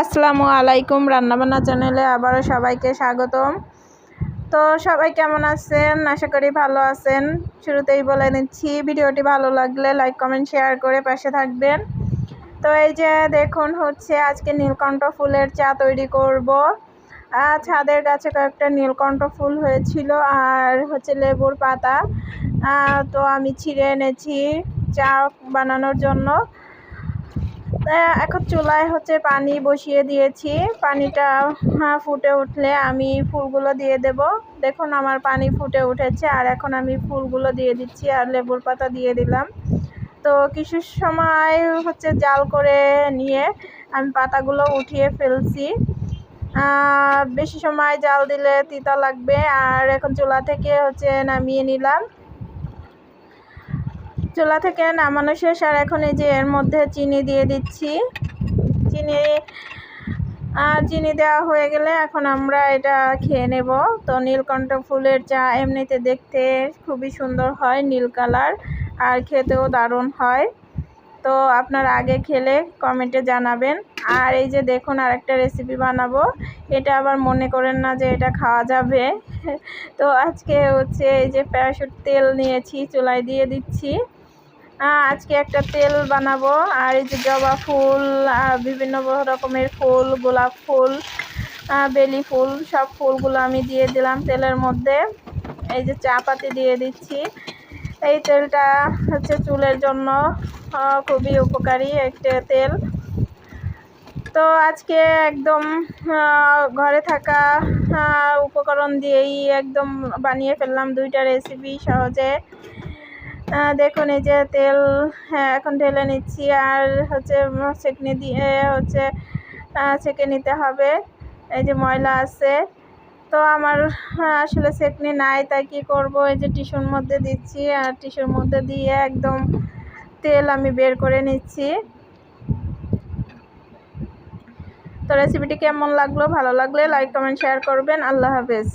আসসালামু আলাইকুম রান্নাবান্না চ্যানেলে আবারও সবাইকে স্বাগতম। তো সবাই কেমন আছেন? আশা করি ভালো আছেন। শুরুতেই বলে নিচ্ছি, ভিডিওটি ভালো লাগলে লাইক কমেন্ট শেয়ার করে পাশে থাকবেন। তো এই যে দেখুন হচ্ছে আজকে নীলকণ্ঠ ফুলের চা তৈরি করব। ছাদের গাছে কয়েকটা নীলকণ্ঠ ফুল হয়েছিল আর হচ্ছে লেবুর পাতা। তো আমি ছিঁড়ে এনেছি চা বানানোর জন্য। এখন চুলায় হচ্ছে পানি বসিয়ে দিয়েছি। পানিটা হ্যাঁ, ফুটে উঠলে আমি ফুলগুলো দিয়ে দেব। দেখুন আমার পানি ফুটে উঠেছে আর এখন আমি ফুলগুলো দিয়ে দিচ্ছি আর লেবুর পাতা দিয়ে দিলাম। তো কিছু সময় হচ্ছে জাল করে নিয়ে আমি পাতাগুলো উঠিয়ে ফেলছি। বেশি সময় জাল দিলে তিতা লাগবে আর এখন চুলা থেকে হচ্ছে নামিয়ে নিলাম। চুলা থেকে নামানো শেষ, আর এখন এই যে এর মধ্যে চিনি দিয়ে দিচ্ছি। চিনি আর চিনি দেওয়া হয়ে গেলে এখন আমরা এটা খেয়ে নেব। তো নীলকণ্ঠ ফুলের চা এমনিতে দেখতে খুবই সুন্দর হয়, নীল কালার, আর খেতেও দারুণ হয়। তো আপনারা আগে খেলে কমেন্টে জানাবেন। আর এই যে দেখুন আরেকটা রেসিপি বানাবো। এটা আবার মনে করেন না যে এটা খাওয়া যাবে। তো আজকে হচ্ছে এই যে প্যারাশুট তেল নিয়েছি, চুলায় দিয়ে দিচ্ছি। আজকে একটা তেল বানাবো, আর এই যে জবা ফুল বিভিন্ন রকমের ফুল, গোলাপ ফুল বেলি ফুল, সব ফুলগুলো আমি দিয়ে দিলাম তেলের মধ্যে। এই যে চা পাতি দিয়ে দিচ্ছি। এই তেলটা হচ্ছে চুলের জন্য খুবই উপকারী একটা তেল। তো আজকে একদম ঘরে থাকা উপকরণ দিয়েই একদম বানিয়ে ফেললাম দুইটা রেসিপি সহজে। দেখুন, এই যে তেল হ্যাঁ এখন ঢেলে নিচ্ছি। আর হচ্ছে সেকনি দিয়ে হচ্ছে ছেঁকে নিতে হবে। এই যে ময়লা আছে। তো আমার আসলে সেকনি নাই, তাই কি করব? এই যে টিস্যুর মধ্যে দিচ্ছি। আর টিস্যুর মধ্যে দিয়ে একদম তেল আমি বের করে নিচ্ছি। তো রেসিপিটি কেমন লাগল? ভালো লাগলে লাইক কমেন্ট শেয়ার করবেন। আল্লাহ হাফেজ।